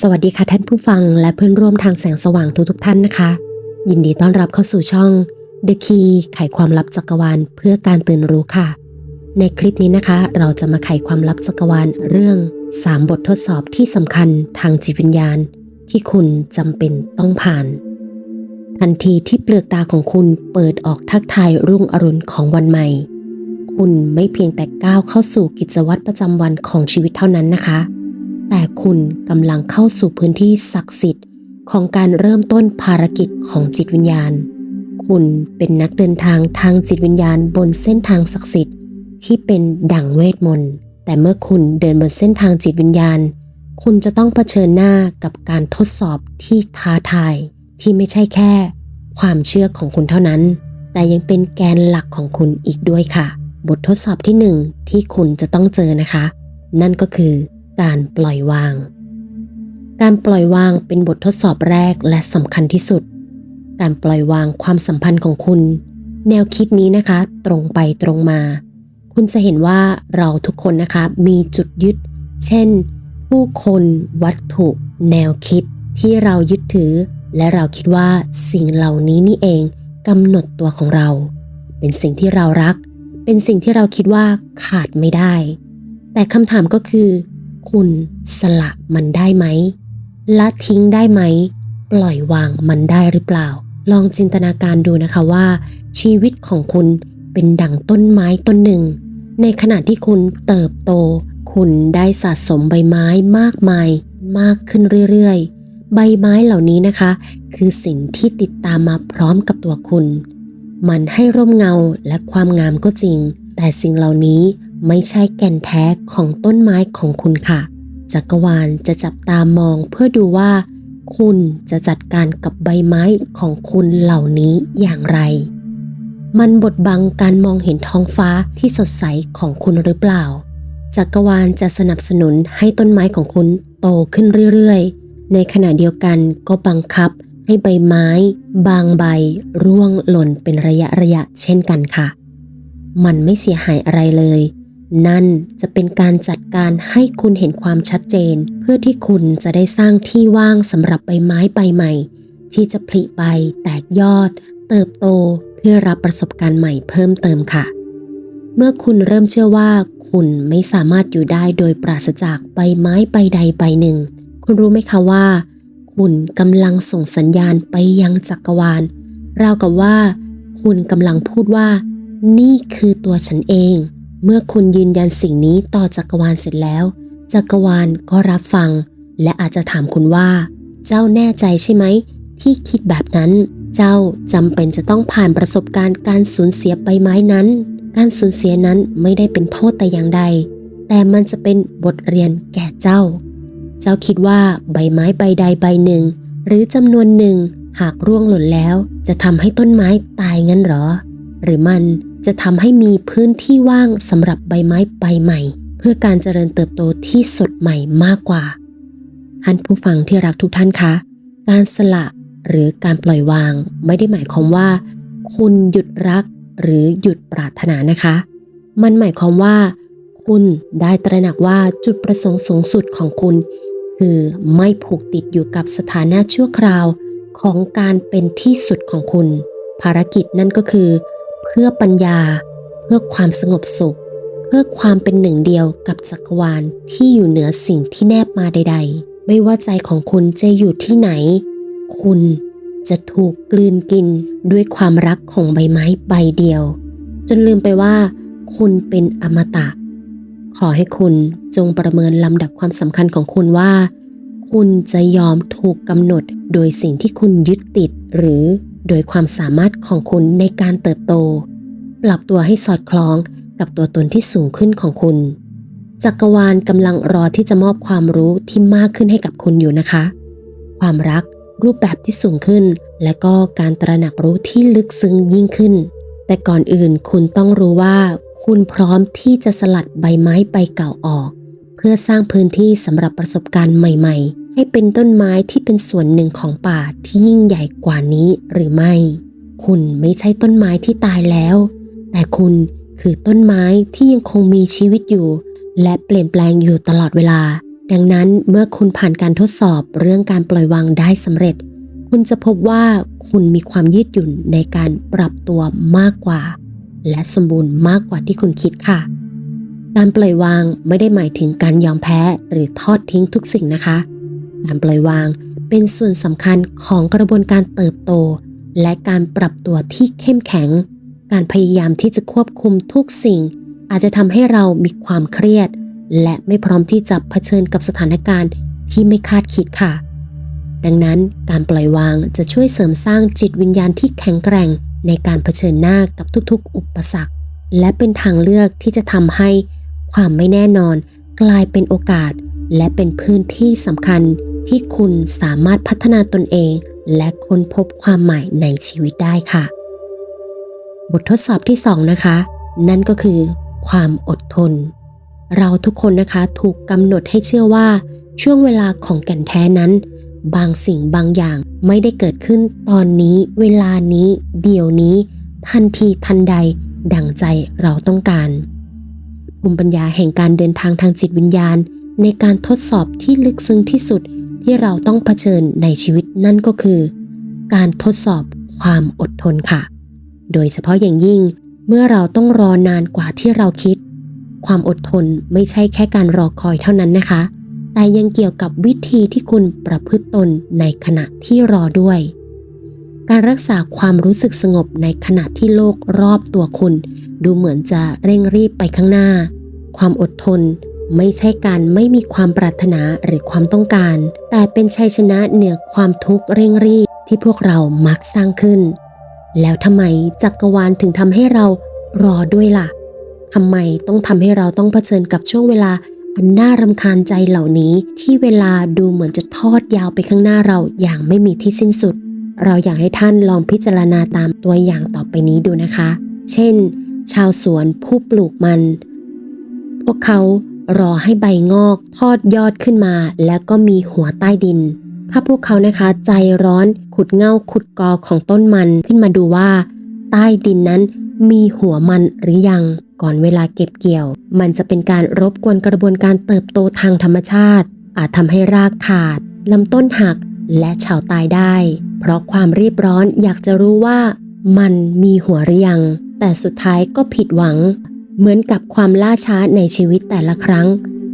สวัสดีค่ะท่านผู้ฟังและเพื่อนร่วมทางแสงสว่างทุกๆท่านนะคะ ยินดีต้อนรับเข้าสู่ช่อง The Key ไขความลับจักรวาลเพื่อการตื่นรู้ค่ะ ในคลิปนี้นะคะ เราจะมาไขความลับจักรวาลเรื่อง 3 บททดสอบที่สำคัญทางจิตวิญญาณ ที่คุณจำเป็นต้องผ่าน ทันทีที่เปลือกตาของคุณเปิดออกทักทายรุ่งอรุณของวันใหม่ คุณไม่เพียงแต่ก้าวเข้าสู่กิจวัตรประจำวันของชีวิตเท่านั้นนะคะ แต่คุณกำลังเข้าสู่พื้นที่ศักดิ์สิทธิ์ของการเริ่มต้นภารกิจของจิตวิญญาณ คุณเป็นนักเดินทางทางจิตวิญญาณบนเส้นทางศักดิ์สิทธิ์ที่เป็นดั่งเวทมนต์ แต่เมื่อคุณเดินบนเส้นทางจิตวิญญาณ คุณจะต้องเผชิญหน้ากับการทดสอบที่ท้าทายที่ไม่ใช่แค่ ความเชื่อของคุณเท่านั้น แต่ยังเป็นแกนหลักของคุณอีกด้วยค่ะ บททดสอบที่หนึ่งที่คุณจะต้องเจอนะคะ นั่นก็คือ การปล่อยวาง การปล่อยวางเป็นบททดสอบแรกและสำคัญที่สุด การปล่อยวางความสัมพันธ์ของคุณ แนวคิดนี้นะคะ ตรงไปตรงมา คุณจะเห็นว่าเราทุกคนนะคะมีจุดยึด เช่น ผู้คนวัตถุ แนวคิดที่เรายึดถือ และเราคิดว่าสิ่งเหล่านี้นี่เองกำหนดตัวของเรา เป็นสิ่งที่เรารัก เป็นสิ่งที่เราคิดว่าขาดไม่ได้ แต่คำถามก็คือ คุณสละมันได้ไหมละทิ้งได้ไหม ปล่อยวางมันได้หรือเปล่า ลองจินตนาการดูนะคะว่า ชีวิตของคุณเป็นดั่งต้นไม้ต้นหนึ่ง ในขณะที่คุณเติบโต คุณได้สะสมใบไม้มากมาย มากขึ้นเรื่อยๆ ใบไม้เหล่านี้นะคะ คือสิ่งที่ติดตามมาพร้อมกับตัวคุณ มันให้ร่มเงาและความงามก็จริง แต่สิ่งเหล่านี้ ไม่ใช่แก่นแท้ของต้นไม้ของคุณค่ะ จักรวาลจะจับตามองเพื่อดูว่า คุณจะจัดการกับใบไม้ของคุณเหล่านี้อย่างไร มันบดบังการมองเห็นท้องฟ้าที่สดใสของคุณหรือเปล่า จักรวาลจะสนับสนุนให้ต้นไม้ของคุณโตขึ้นเรื่อยๆ ในขณะเดียวกันก็บังคับให้ใบไม้ บางใบ ร่วงหล่นเป็นระยะระยะเช่นกันค่ะ มันไม่เสียหายอะไรเลย นั่นจะเป็นการจัดการให้คุณเห็นความชัดเจน เพื่อที่คุณจะได้สร้างที่ว่างสำหรับใบไม้ใบใหม่ ที่จะผลิใบแตกยอด เติบโตเพื่อรับประสบการณ์ใหม่เพิ่มเติมค่ะ เมื่อคุณเริ่มเชื่อว่า คุณไม่สามารถอยู่ได้โดยปราศจากใบไม้ใบใดใบหนึ่ง คุณรู้ไหมคะว่า คุณกำลังส่งสัญญาณไปยังจักรวาลราวกับว่า คุณกำลังพูดว่า นี่คือตัวฉันเอง เมื่อคุณยืนยันสิ่งนี้ต่อจักรวาลเสร็จแล้ว จักรวาลก็รับฟัง และอาจจะถามคุณว่า เจ้าแน่ใจใช่ไหม ที่คิดแบบนั้น เจ้าจำเป็นจะต้องผ่านประสบการณ์การสูญเสียใบไม้นั้น การสูญเสียนั้นไม่ได้เป็นโทษแต่อย่างใด แต่มันจะเป็นบทเรียนแก่เจ้า เจ้าคิดว่าใบไม้ใบใดใบหนึ่ง หรือจำนวนหนึ่งหากร่วงหล่นแล้ว จะทำให้ต้นไม้ตายงั้นหรอ หรือมัน จะทำให้มีพื้นที่ว่างสำหรับใบไม้ใบใหม่ เพื่อการเจริญเติบโตที่สดใหม่มากกว่า ท่านผู้ฟังที่รักทุกท่านคะ การสละหรือการปล่อยวาง ไม่ได้หมายความว่า คุณหยุดรักหรือหยุดปรารถนานะคะ มันหมายความว่า คุณได้ตระหนักว่าจุดประสงค์สูงสุดของคุณ คือไม่ผูกติดอยู่กับสถานะชั่วคราวของการเป็นที่สุดของคุณ ภารกิจนั่นก็คือ เพื่อปัญญา เพื่อความสงบสุข เพื่อความเป็นหนึ่งเดียวกับจักรวาลที่อยู่เหนือสิ่งที่แนบมาใด ๆ ไม่ว่าใจของคุณจะอยู่ที่ไหน คุณจะถูกกลืนกินด้วยความรักของใบไม้ใบเดียว จนลืมไปว่า คุณเป็นอมตะ ขอให้คุณจงประเมินลำดับความสำคัญของคุณว่า คุณจะยอมถูกกำหนดโดยสิ่งที่คุณยึดติดหรือ โดยความสามารถของคุณในการเติบโต ปรับตัวให้สอดคล้องกับตัวตนที่สูงขึ้นของคุณ จักรวาลกำลังรอที่จะมอบความรู้ที่มากขึ้นให้กับคุณอยู่นะคะ ความรักรูปแบบที่สูงขึ้น และก็การตระหนักรู้ที่ลึกซึ้งยิ่งขึ้น แต่ก่อนอื่นคุณต้องรู้ว่า คุณพร้อมที่จะสลัดใบไม้ใบเก่าออก พื่อสร้างพื้นที่สำหรับประสบการณ์ใหม่ๆ ให้เป็นต้นไม้ที่เป็นส่วนหนึ่งของป่าที่ยิ่งใหญ่กว่านี้หรือไม่ คุณไม่ใช่ต้นไม้ที่ตายแล้ว แต่คุณคือต้นไม้ที่ยังคงมีชีวิตอยู่ และเปลี่ยนแปลงอยู่ตลอดเวลา ดังนั้นเมื่อคุณผ่านการทดสอบเรื่องการปล่อยวางได้สำเร็จ คุณจะพบว่าคุณมีความยืดหยุ่นในการปรับตัวมากกว่า และสมบูรณ์มากกว่าที่คุณคิดค่ะ การปล่อยวางไม่ได้หมายถึงการยอมแพ้หรือทอดทิ้งทุกสิ่งนะคะ การปล่อยวางเป็นส่วนสำคัญของกระบวนการเติบโต และการปรับตัวที่เข้มแข็ง การพยายามที่จะควบคุมทุกสิ่ง อาจจะทำให้เรามีความเครียด และไม่พร้อมที่จะเผชิญกับสถานการณ์ที่ไม่คาดคิดค่ะ ดังนั้นการปล่อยวางจะช่วยเสริมสร้างจิตวิญญาณที่แข็งแกร่งในการเผชิญหน้ากับทุกๆ อุปสรรค และเป็นทางเลือกที่จะทำให้ ความไม่แน่นอน กลายเป็นโอกาส และเป็นพื้นที่สำคัญที่คุณสามารถพัฒนาตนเอง และค้นพบความใหมายในชีวิตได้ค่ะ บททดสอบที่ 2 นะคะ นั่นก็คือ ความอดทน เราทุกคนนะคะถูกกำหนดให้เชื่อว่า ช่วงเวลาของแก่นแท้นั้น บางสิ่งบางอย่างไม่ได้เกิดขึ้นตอนนี้เวลานี้ เดี๋ยวนี้ ทันทีทันใด ดังใจเราต้องการ ภูมิปัญญาแห่งการเดินทางทางจิตวิญญาณ ในการทดสอบที่ลึกซึ้งที่สุดที่เราต้องเผชิญในชีวิตนั่นก็คือ การทดสอบความอดทนค่ะ โดยเฉพาะอย่างยิ่งเมื่อเราต้องรอนานกว่าที่เราคิด ความอดทนไม่ใช่แค่การรอคอยเท่านั้นนะคะ แต่ยังเกี่ยวกับวิธีที่คุณประพฤติตนในขณะที่รอด้วย การรักษาความรู้สึกสงบในขณะที่โลกรอบตัวคุณ ดูเหมือนจะเร่งรีบไปข้างหน้า ความอดทนไม่ใช่การไม่มีความปรารถนาหรือความต้องการ แต่เป็นชัยชนะเหนือความทุกข์เร่งรีบที่พวกเรามักสร้างขึ้น แล้วทำไมจักรวาลถึงทำให้เรารอด้วยล่ะทำไมต้องทำให้เราต้องเผชิญกับช่วงเวลาอันน่ารำคาญใจเหล่านี้ที่เวลาดูเหมือนจะทอดยาวไปข้างหน้าเราอย่างไม่มีที่สิ้นสุด เราอยากให้ท่านลองพิจารณาตามตัวอย่างต่อไปนี้ดูนะคะ เช่น ชาวสวนผู้ปลูกมัน พวกเขารอให้ใบงอกทอดยอดขึ้นมา แล้วก็มีหัวใต้ดิน ถ้าพวกเขานะคะใจร้อนขุดเง่าขุดกอของต้นมันขึ้นมาดูว่า ใต้ดินนั้นมีหัวมันหรือยังก่อนเวลาเก็บเกี่ยว มันจะเป็นการรบกวนกระบวนการเติบโตทางธรรมชาติ อาจทำให้รากขาดลำต้นหัก และเฉาตายได้ เพราะความรีบร้อนอยากจะรู้ว่ามันมีหัวหรือยัง แต่สุดท้ายก็ผิดหวัง เหมือนกับความล่าช้าในชีวิตแต่ละครั้ง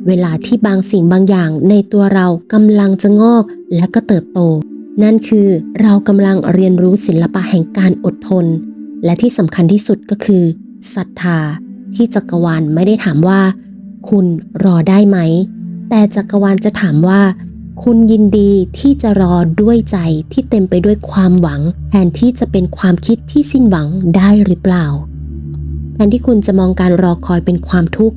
เวลาที่บางสิ่งบางอย่างในตัวเรากำลังจะงอกและก็เติบโต นั่นคือเรากำลังเรียนรู้ศิลปะแห่งการอดทน และที่สำคัญที่สุดก็คือศรัทธา ที่จักรวาลไม่ได้ถามว่า คุณรอได้ไหม แต่จักรวาลจะถามว่า คุณยินดีที่จะรอด้วยใจที่เต็มไปด้วยความหวัง แทนที่จะเป็นความคิดที่สิ้นหวังได้หรือเปล่า แทนที่คุณจะมองการรอคอยเป็นความทุกข์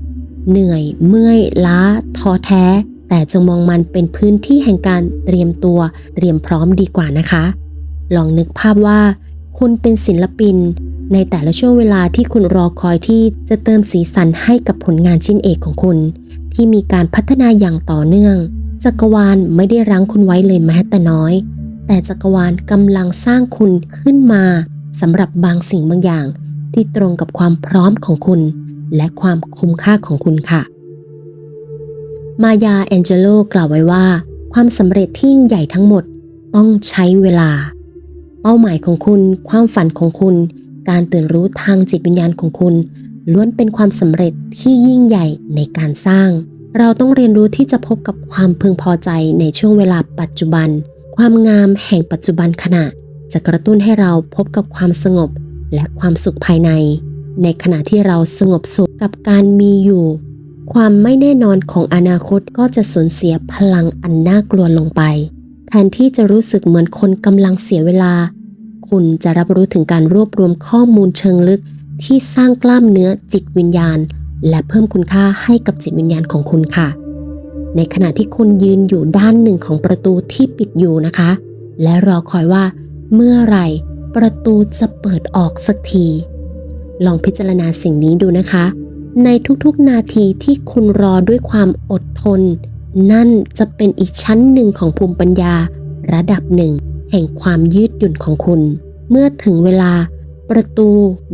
เหนื่อย เมื่อย ล้า ท้อแท้ แต่จงมองมันเป็นพื้นที่แห่งการเตรียมตัว เตรียมพร้อมดีกว่านะคะ ลองนึกภาพว่า คุณเป็นศิลปิน ในแต่ละช่วงเวลาที่คุณรอคอยที่จะเติมสีสันให้กับผลงานชิ้นเอกของคุณ ที่มีการพัฒนาอย่างต่อเนื่อง จักรวาลไม่ได้รั้งคุณไว้เลยแม้แต่น้อย แต่จักรวาลกำลังสร้างคุณขึ้นมาสำหรับบางสิ่งบางอย่าง ที่ตรงกับความพร้อมของคุณ และความคุ้มค่าของคุณค่ะ มายาแองเจโลกล่าวไว้ว่า ความสำเร็จที่ยิ่งใหญ่ทั้งหมดต้องใช้เวลา เป้าหมายของคุณ ความฝันของคุณ การตื่นรู้ทางจิตวิญญาณของคุณ ล้วนเป็นความสำเร็จที่ยิ่งใหญ่ในการสร้าง เราต้องเรียนรู้ที่จะพบกับความพึงพอใจในช่วงเวลาปัจจุบัน ความงามแห่งปัจจุบันขณะ จะกระตุ้นให้เราพบกับความสงบและความสุขภายใน ในขณะที่เราสงบสุขกับการมีอยู่ ความไม่แน่นอนของอนาคตก็จะสูญเสียพลังอันน่ากลัวลงไป แทนที่จะรู้สึกเหมือนคนกำลังเสียเวลา คุณจะรับรู้ถึงการรวบรวมข้อมูลเชิงลึกที่สร้างกล้ามเนื้อจิตวิญญาณ และเพิ่มคุณค่าให้กับจิตวิญญาณของคุณค่ะ ในขณะที่คุณยืนอยู่ด้านหนึ่งของประตูที่ปิดอยู่นะคะ และรอคอยว่า เมื่อไรประตูจะเปิดออกสักที ลองพิจารณาสิ่งนี้ดูนะคะ ในทุกๆนาทีที่คุณรอด้วยความอดทน นั่นจะเป็นอีกชั้นหนึ่งของภูมิปัญญา ระดับหนึ่ง แห่งความยืดหยุ่นของคุณ เมื่อถึงเวลาประตู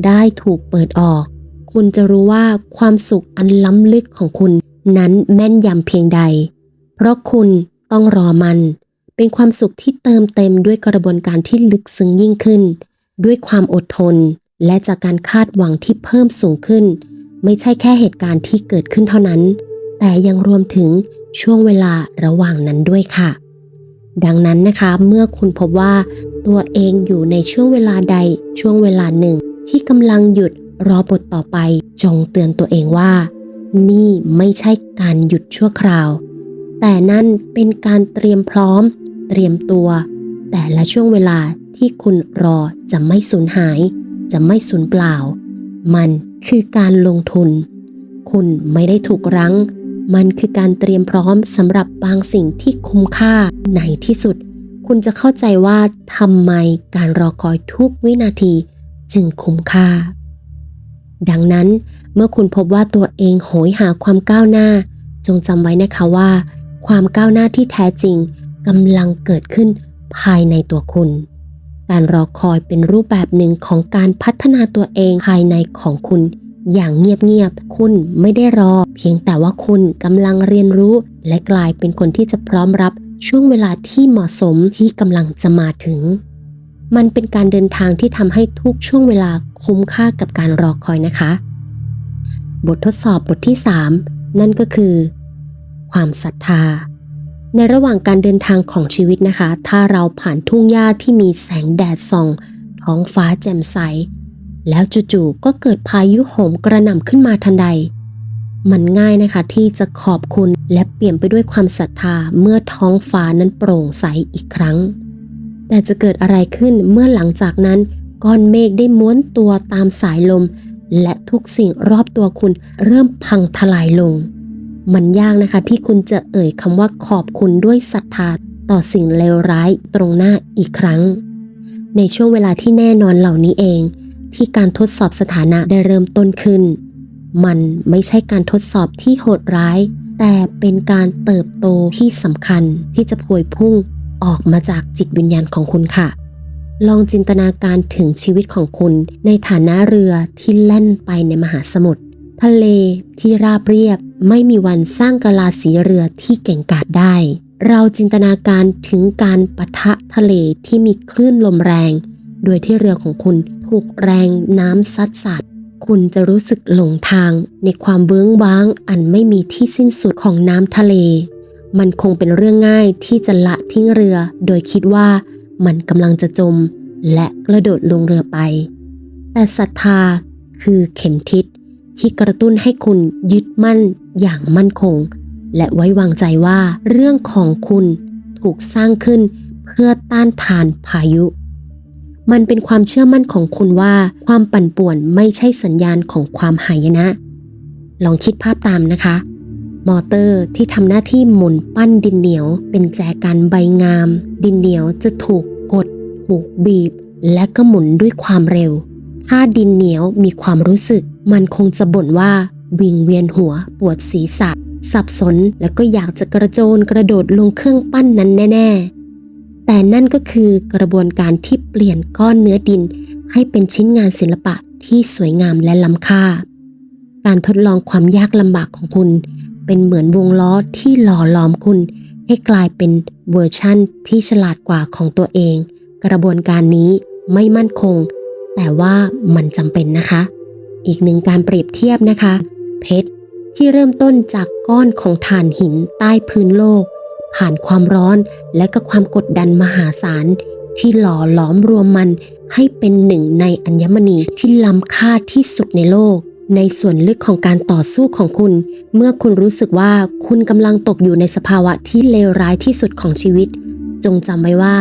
ได้ถูกเปิดออก คุณจะรู้ว่าความสุขอันล้ำลึกของคุณนั้นแม่นยำเพียงใด เพราะคุณต้องรอมัน เป็นความสุขที่เติมเต็มด้วยกระบวนการที่ลึกซึ้งยิ่งขึ้น ด้วยความอดทน และจากการคาดหวังที่เพิ่มสูงขึ้น ไม่ใช่แค่เหตุการณ์ที่เกิดขึ้นเท่านั้น แต่ยังรวมถึงช่วงเวลาระหว่างนั้นด้วยค่ะ ดังนั้นนะคะเมื่อคุณพบว่าตัวเองอยู่ในช่วงเวลาใดช่วงเวลาหนึ่งที่กำลังหยุด รอบทต่อไปจงเตือนตัวเองว่า นี่ไม่ใช่การหยุดชั่วคราว แต่นั่นเป็นการเตรียมพร้อม เตรียมตัว แต่ละช่วงเวลาที่คุณรอจะไม่สูญหาย จะไม่สูญเปล่า มันคือการลงทุน คุณไม่ได้ถูกรั้ง มันคือการเตรียมพร้อมสำหรับบางสิ่งที่คุ้มค่าในที่สุด คุณจะเข้าใจว่าทำไมการรอคอยทุกวินาทีจึงคุ้มค่า ดังนั้นเมื่อคุณพบว่าตัวเองโหยหาความก้าวหน้า จงจำไว้นะคะว่า ความก้าวหน้าที่แท้จริงกำลังเกิดขึ้นภายในตัวคุณ การรอคอยเป็นรูปแบบหนึ่งของการพัฒนาตัวเองภายในของคุณ อย่างเงียบๆ คุณไม่ได้รอ เพียงแต่ว่าคุณกำลังเรียนรู้ และกลายเป็นคนที่จะพร้อมรับช่วงเวลาที่เหมาะสมที่กำลังจะมาถึง มันเป็นการเดินทางที่ทำให้ทุกช่วงเวลาคุ้มค่ากับการรอคอยนะคะ บททดสอบบทที่ 3 นั่นก็คือ ความศรัทธา ในระหว่างการเดินทางของชีวิตนะคะ ถ้าเราผ่านทุ่งหญ้าที่มีแสงแดดส่อง ท้องฟ้าแจ่มใส แล้วจู่ๆก็เกิดพายุโหมกระหน่ำขึ้นมาทันใด มันง่ายนะคะที่จะขอบคุณและเปลี่ยนไปด้วยความศรัทธาเมื่อท้องฟ้านั้นโปร่งใสอีกครั้ง แต่จะเกิดอะไรขึ้นเมื่อหลังจากนั้นก้อนเมฆได้ม้วนตัวตามสายลม และทุกสิ่งรอบตัวคุณเริ่มพังทลายลง มันยากนะคะที่คุณจะเอ่ยคำว่าขอบคุณด้วยศรัทธาต่อสิ่งเลวร้ายตรงหน้าอีกครั้ง ในช่วงเวลาที่แน่นอนเหล่านี้เอง ที่การทดสอบสถานะได้เริ่มต้นขึ้น มันไม่ใช่การทดสอบที่โหดร้าย แต่เป็นการเติบโตที่สำคัญที่จะพวยพุ่ง ออกมาจากจิตวิญญาณของคุณค่ะ ลองจินตนาการถึงชีวิตของคุณในฐานะเรือที่แล่นไปในมหาสมุทรทะเลที่ราบเรียบไม่มีวันสร้างกะลาสีเรือที่เก่งกาจได้ เราจินตนาการถึงการปะทะทะเลที่มีคลื่นลมแรง โดยที่เรือของคุณถูกแรงน้ำซัดสาดคุณจะรู้สึกหลงทางในความเบื้องว้างอันไม่มีที่สิ้นสุดของน้ำทะเล มันคงเป็นเรื่องง่ายที่จะละทิ้งเรือ โดยคิดว่ามันกำลังจะจม และกระโดดลงเรือไป แต่ศรัทธาคือเข็มทิศที่กระตุ้นให้คุณยึดมั่นอย่างมั่นคง และไว้วางใจว่าเรื่องของคุณถูกสร้างขึ้นเพื่อต้านทานพายุ มันเป็นความเชื่อมั่นของคุณว่า ความปั่นป่วนไม่ใช่สัญญาณของความหายนะ ลองคิดภาพตามนะคะ มอเตอร์ที่ทำหน้าที่หมุนปั้นดินเหนียว เป็นแจกันใบงาม ดินเหนียวจะถูกกด ถูกบีบ และก็หมุนด้วยความเร็ว ถ้าดินเหนียวมีความรู้สึก มันคงจะบ่นว่าวิงเวียนหัวปวดศีรษะ สับสนแล้วก็อยากจะกระโจนกระโดดลงเครื่องปั้นนั้นแน่ ๆ แต่นั่นก็คือกระบวนการที่เปลี่ยนก้อนเนื้อดิน ให้เป็นชิ้นงานศิลปะที่สวยงามและล้ำค่า การทดลองความยากลำบากของคุณ เป็นเหมือนวงล้อที่หล่อหลอมคุณ ให้กลายเป็นเวอร์ชั่นที่ฉลาดกว่าของตัวเอง กระบวนการนี้ไม่มั่นคง แต่ว่ามันจำเป็นนะคะ อีกหนึ่งการเปรียบเทียบนะคะ เพชรที่เริ่มต้นจากก้อนของถ่านหินใต้พื้นโลก ผ่านความร้อนและก็ความกดดันมหาศาลที่หล่อหลอมรวมมันให้เป็นหนึ่งในอัญมณีที่ล้ำค่าที่สุดในโลก ในส่วนลึกของการต่อสู้ของคุณ เมื่อคุณรู้สึกว่าคุณกำลังตกอยู่ในสภาวะที่เลวร้ายที่สุดของชีวิต จงจำไว้ว่า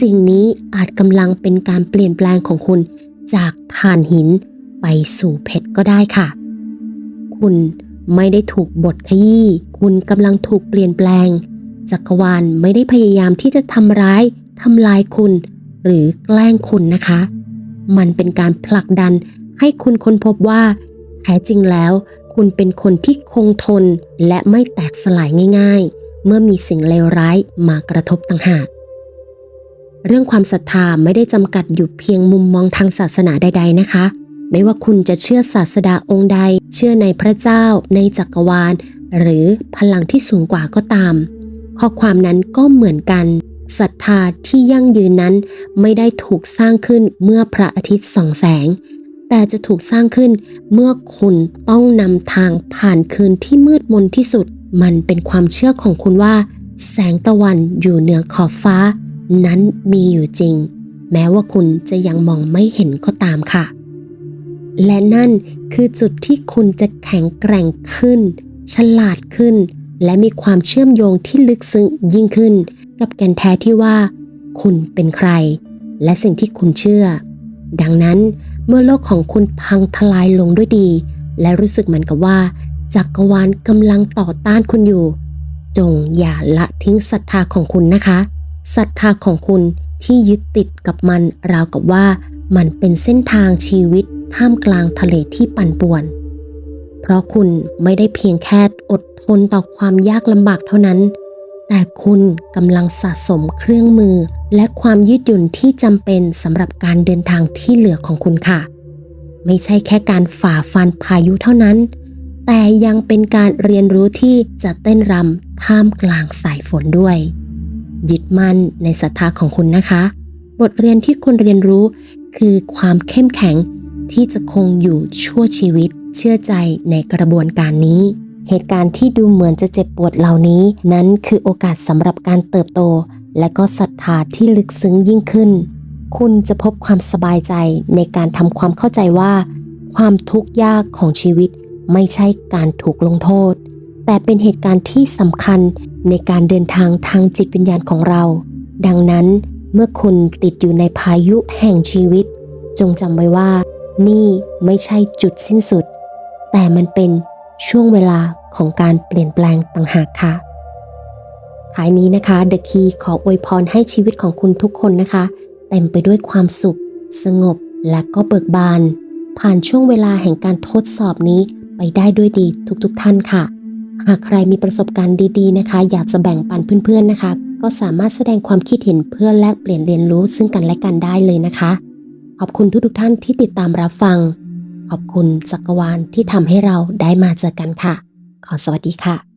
สิ่งนี้อาจกำลังเป็นการเปลี่ยนแปลงของคุณ จากถ่านหินไปสู่เพชรก็ได้ค่ะ คุณไม่ได้ถูกบทขยี้ คุณกำลังถูกเปลี่ยนแปลง จักรวาลไม่ได้พยายามที่จะทำร้ายทำลายคุณ หรือแกล้งคุณนะคะ มันเป็นการผลักดันให้คุณค้นพบว่า แท้จริงแล้ว คุณเป็นคนที่คงทนและไม่แตกสลายง่าย ๆ เมื่อมีสิ่งเลวร้ายมากระทบต่างหาก เรื่องความศรัทธาไม่ได้จำกัดอยู่เพียงมุมมองทางศาสนาใด ๆ นะคะ ไม่ว่าคุณจะเชื่อศาสดาองค์ใด เชื่อในพระเจ้า ในจักรวาล หรือพลังที่สูงกว่าก็ตาม ข้อความนั้นก็เหมือนกันศรัทธาที่ยั่งยืนนั้นไม่ได้ถูกสร้างขึ้นเมื่อพระอาทิตย์ส่องแสง แต่จะถูกสร้างขึ้นเมื่อคุณต้องนำทางผ่านคืนที่มืดมนที่สุด มันเป็นความเชื่อของคุณว่า แสงตะวันอยู่เหนือขอบฟ้า นั้นมีอยู่จริง แม้ว่าคุณจะยังมองไม่เห็นก็ตามค่ะ และนั่นคือจุดที่คุณจะแข็งแกร่งขึ้น ฉลาดขึ้น และมีความเชื่อมโยงที่ลึกซึ้งยิ่งขึ้น กับแก่นแท้ที่ว่า คุณเป็นใคร และสิ่งที่คุณเชื่อ ดังนั้น เมื่อโลกของคุณพังทลายลงด้วยดี และรู้สึกเหมือนกับว่า จักรวาลกำลังต่อต้านคุณอยู่ จงอย่าละทิ้งศรัทธาของคุณนะคะศรัทธาของคุณที่ยึดติดกับมันราวกับว่า มันเป็นเส้นทางชีวิตท่ามกลางทะเลที่ปั่นป่วน เพราะคุณไม่ได้เพียงแค่อดทนต่อความยากลำบากเท่านั้น แต่คุณกำลังสะสมเครื่องมือ และความยืดหยุ่นที่จำเป็นสำหรับการเดินทางที่เหลือของคุณค่ะ ไม่ใช่แค่การฝ่าฟันพายุเท่านั้น แต่ยังเป็นการเรียนรู้ที่จะเต้นรำท่ามกลางสายฝนด้วย ยึดมั่นในศรัทธาของคุณนะคะ บทเรียนที่คุณเรียนรู้คือความเข้มแข็งที่จะคงอยู่ชั่วชีวิตเชื่อใจในกระบวนการนี้ เหตุการณ์ที่ดูเหมือนจะเจ็บปวดเหล่านี้ นั้นคือโอกาสสำหรับการเติบโต และก็ศรัทธาที่ลึกซึ้งยิ่งขึ้น คุณจะพบความสบายใจในการทำความเข้าใจว่า ความทุกข์ยากของชีวิตไม่ใช่การถูกลงโทษ แต่เป็นเหตุการณ์ที่สำคัญในการเดินทางทางจิตวิญญาณของเรา ดังนั้นเมื่อคุณติดอยู่ในพายุแห่งชีวิต จงจำไว้ว่า นี่ไม่ใช่จุดสิ้นสุด แต่มันเป็น ช่วงเวลาของการเปลี่ยนแปลงต่างหากค่ะ ท้ายนี้นะคะเดอะคีขออวยพรให้ชีวิตของคุณทุกคนนะคะ เต็มไปด้วยความสุข สงบและก็เบิกบาน ผ่านช่วงเวลาแห่งการทดสอบนี้ไปได้ด้วยดีทุกๆทท่านค่ะ หากใครมีประสบการณ์ดีๆนะคะ อยากจะแบ่งปันเพื่อนๆนะคะ ก็สามารถแสดงความคิดเห็นเพื่อแลกเปลี่ยนเรียนรู้ซึ่งกันและกันได้เลยนะคะ ขอบคุณทุกๆท่านที่ติดตามรับฟัง ขอบคุณจักรวาลที่ทำให้เราได้มาเจอกันค่ะ ขอสวัสดีค่ะ